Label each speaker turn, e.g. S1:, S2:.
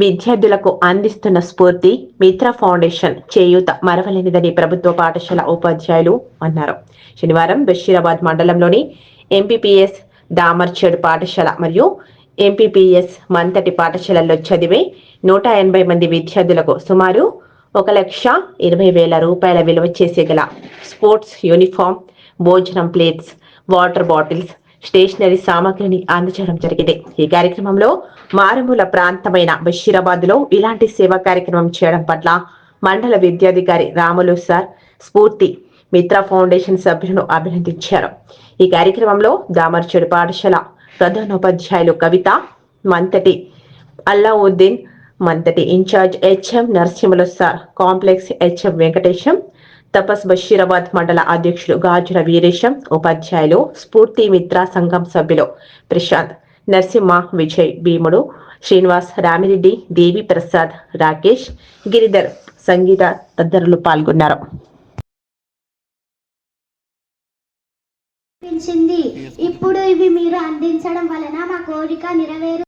S1: విద్యార్థులకు అందిస్తున్న స్ఫూర్తి మిత్ర ఫౌండేషన్ చేయూత మరవలేనిదని ప్రభుత్వ పాఠశాల ఉపాధ్యాయులు అన్నారు. శనివారం బషీరాబాద్ మండలంలోని ఎంపీపీఎస్ దామర్చేడు పాఠశాల మరియు ఎంపీపీఎస్ మంతటి పాఠశాలల్లో చదివే నూట ఎనభై మంది విద్యార్థులకు సుమారు ఒక లక్ష ఇరవై వేల రూపాయల విలువ చేసే గల స్పోర్ట్స్ యూనిఫామ్ భోజనం ప్లేట్స్ వాటర్ బాటిల్స్ స్టేషనరీ సామాగ్రిని అందజేయడం జరిగింది. ఈ కార్యక్రమంలో మారుమూల ప్రాంతమైన బషీరాబాద్లో ఇలాంటి సేవా కార్యక్రమం చేయడం పట్ల మండల విద్యాధికారి రాములు సార్ స్ఫూర్తి మిత్ర ఫౌండేషన్ సభ్యులను అభినందించారు. ఈ కార్యక్రమంలో దామర్చెడు పాఠశాల ప్రధానోపాధ్యాయులు Kavitha Manthati Allauddin Manthati in charge HM Narasimhulu sir complex HM Venkatesham Tapas Basheerabad మండల అధ్యక్షుడు గాజుల వీరేశం ఉపాధ్యాయులు స్ఫూర్తి మిత్ర సంఘం సభ్యులు ప్రశాంత్ నరసింహ విజయ్ భీముడు శ్రీనివాస్ రామిరెడ్డి దేవి ప్రసాద్ రాకేష్ గిరిధర్ సంగీత తదితరులు పాల్గొన్నారు.
S2: ఇప్పుడు ఇవి మీరు అందించడం వలన మా కోరిక నెరవేరు.